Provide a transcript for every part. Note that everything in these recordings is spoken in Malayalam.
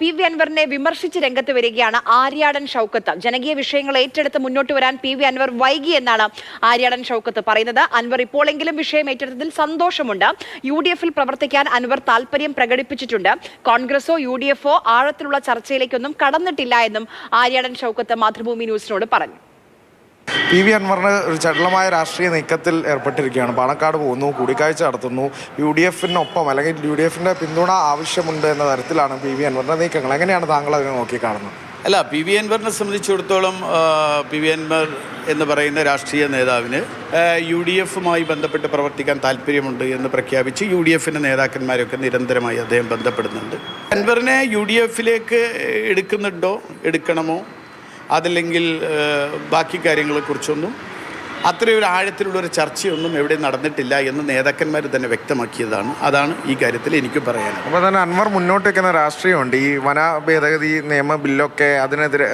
പി വി അൻവറിനെ വിമർശിച്ച് രംഗത്ത് വരികയാണ് ആര്യാടൻ ഷൗക്കത്ത്. ജനകീയ വിഷയങ്ങൾ ഏറ്റെടുത്ത് മുന്നോട്ട് വരാൻ പി വി അൻവർ വൈകി എന്നാണ് ആര്യാടൻ ഷൗക്കത്ത് പറയുന്നത്. അൻവർ ഇപ്പോഴെങ്കിലും വിഷയം ഏറ്റെടുത്തതിൽ സന്തോഷമുണ്ട്. യു ഡി എഫിൽ പ്രവർത്തിക്കാൻ അൻവർ താല്പര്യം പ്രകടിപ്പിച്ചിട്ടുണ്ട്. കോൺഗ്രസോ യു ഡി എഫോ ആഴത്തിലുള്ള ചർച്ചയിലേക്കൊന്നും കടന്നിട്ടില്ല എന്നും ആര്യാടൻ ഷൗക്കത്ത് മാതൃഭൂമി ന്യൂസിനോട് പറഞ്ഞു. പി വി അൻവറിന് ഒരു ചടുലമായ രാഷ്ട്രീയ നീക്കത്തിൽ ഏർപ്പെട്ടിരിക്കുകയാണ്. പാണക്കാട് പോകുന്നു കൂടിക്കാഴ്ച നടത്തുന്നു. യു ഡി എഫിനൊപ്പം അല്ലെങ്കിൽ യു ഡി എഫിന്റെ പിന്തുണ ആവശ്യമുണ്ട് എന്ന തരത്തിലാണ് പി വി അൻവറിന്റെ നീക്കങ്ങൾ. എങ്ങനെയാണ് താങ്കൾ അതിനെ നോക്കി കാണുന്നത്? അല്ല പി വി അൻവറിനെ സംബന്ധിച്ചിടത്തോളം പി വി അൻവർ എന്ന് പറയുന്ന രാഷ്ട്രീയ നേതാവിന് യു ഡി എഫുമായി ബന്ധപ്പെട്ട് പ്രവർത്തിക്കാൻ താല്പര്യമുണ്ട് എന്ന് പ്രഖ്യാപിച്ച് യു ഡി എഫിന്റെ നേതാക്കന്മാരൊക്കെ നിരന്തരമായി അദ്ദേഹം ബന്ധപ്പെടുന്നുണ്ട്. അൻവറിനെ യു ഡി എഫിലേക്ക് എടുക്കുന്നുണ്ടോ? എടുക്കണമോ? അതല്ലെങ്കിൽ ബാക്കി കാര്യങ്ങളെക്കുറിച്ചൊന്നും. അത്രയും ഒരു ആഴത്തിലുള്ള ഒരു ചർച്ചയൊന്നും എവിടെ നടന്നിട്ടില്ല എന്ന് നേതാക്കന്മാർ തന്നെ വ്യക്തമാക്കിയതാണ്. അതാണ് ഈ കാര്യത്തിൽ എനിക്ക് പറയാൻ അപ്പോൾ തന്നെ അൻവർ മുന്നോട്ട് വയ്ക്കുന്ന രാഷ്ട്രീയമുണ്ട്. ഈ വന ഭേദഗതി നിയമ ബില്ലൊക്കെ അതിനെതിരെ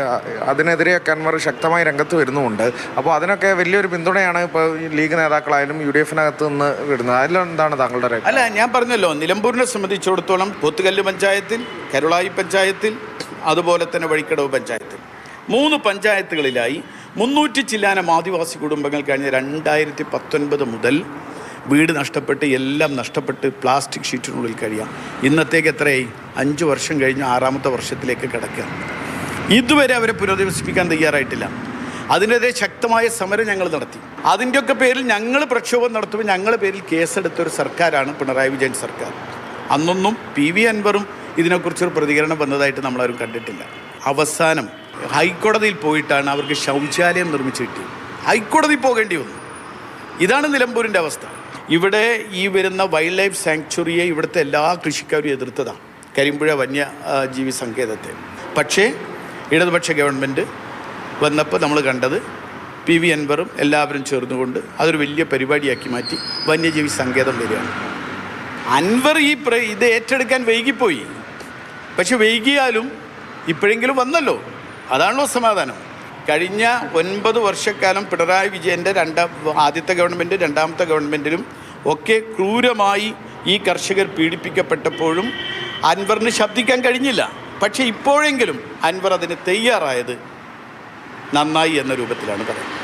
അതിനെതിരെയൊക്കെ അൻവർ ശക്തമായി രംഗത്ത് വരുന്നുമുണ്ട്. അപ്പോൾ അതിനൊക്കെ വലിയൊരു പിന്തുണയാണ് ഇപ്പോൾ ലീഗ് നേതാക്കളായാലും യു ഡി എഫിനകത്ത് നിന്ന് വിടുന്നത്. അതിലെന്താണ് താങ്കളുടെ അല്ല ഞാൻ പറഞ്ഞല്ലോ നിലമ്പൂരിനെ സംബന്ധിച്ചിടത്തോളം പോത്തുകല്ല് പഞ്ചായത്തിൽ കരുളായി പഞ്ചായത്തിൽ അതുപോലെ തന്നെ വഴിക്കടവ് പഞ്ചായത്തിൽ. മൂന്ന് പഞ്ചായത്തുകളിലായി മുന്നൂറ്റി ചില്ലാന ആദിവാസി കുടുംബങ്ങൾ കഴിഞ്ഞ രണ്ടായിരത്തി പത്തൊൻപത് മുതൽ വീട് നഷ്ടപ്പെട്ട് എല്ലാം നഷ്ടപ്പെട്ട് പ്ലാസ്റ്റിക് ഷീറ്റിനുള്ളിൽ കഴിയാം. ഇന്നത്തേക്ക് എത്രയായി? അഞ്ച് വർഷം കഴിഞ്ഞ് ആറാമത്തെ വർഷത്തിലേക്ക് കിടക്കുക. ഇതുവരെ അവരെ പുനരധിവസിപ്പിക്കാൻ തയ്യാറായിട്ടില്ല. അതിനെതിരെ ശക്തമായ സമരം ഞങ്ങൾ നടത്തി. അതിന്റെയൊക്കെ പേരിൽ ഞങ്ങൾ പ്രക്ഷോഭം നടത്തുമ്പോൾ ഞങ്ങളുടെ പേരിൽ കേസെടുത്തൊരു സർക്കാരാണ് പിണറായി വിജയൻ സർക്കാർ. അന്നൊന്നും പി വി അൻവറും ഇതിനെക്കുറിച്ചൊരു പ്രതികരണം വന്നതായിട്ട് നമ്മളാരും കണ്ടിട്ടില്ല. അവസാനം ഹൈക്കോടതിയിൽ പോയിട്ടാണ് അവർക്ക് ശൗചാലയം നിർമ്മിച്ച് കിട്ടിയത്. ഹൈക്കോടതി പോകേണ്ടി വന്നു. ഇതാണ് നിലമ്പൂരിന്റെ അവസ്ഥ. ഇവിടെ ഈ വരുന്ന വൈൽഡ് ലൈഫ് സാങ്ച്വറിയെ ഇവിടുത്തെ എല്ലാ കൃഷിക്കാരും എതിർത്തതാണ്. കരിമ്പുഴ വന്യജീവി സങ്കേതത്തെ. പക്ഷേ ഇടതുപക്ഷ ഗവൺമെന്റ് വന്നപ്പോൾ നമ്മൾ കണ്ടത് പി വി അൻവറും എല്ലാവരും ചേർന്നുകൊണ്ട് അതൊരു വലിയ പരിപാടിയാക്കി മാറ്റി വന്യജീവി സങ്കേതം വരികയാണ്. അൻവർ ഈ ഇത് ഏറ്റെടുക്കാൻ വൈകിപ്പോയി. പക്ഷെ വൈകിയാലും ഇപ്പോഴെങ്കിലും വന്നല്ലോ. അതാണല്ലോ സമാധാനം. കഴിഞ്ഞ ഒൻപത് വർഷക്കാലം പിണറായി വിജയന്റെ രണ്ടാം ആദ്യത്തെ ഗവൺമെന്റ് രണ്ടാമത്തെ ഗവൺമെന്റിലും ഒക്കെ ക്രൂരമായി ഈ കർഷകർ പീഡിപ്പിക്കപ്പെട്ടപ്പോഴും അൻവറിന് ശബ്ദിക്കാൻ കഴിഞ്ഞില്ല. പക്ഷേ ഇപ്പോഴെങ്കിലും അൻവർ അതിന് തയ്യാറായത് നന്നായി എന്ന രൂപത്തിലാണ് പറയുന്നത്.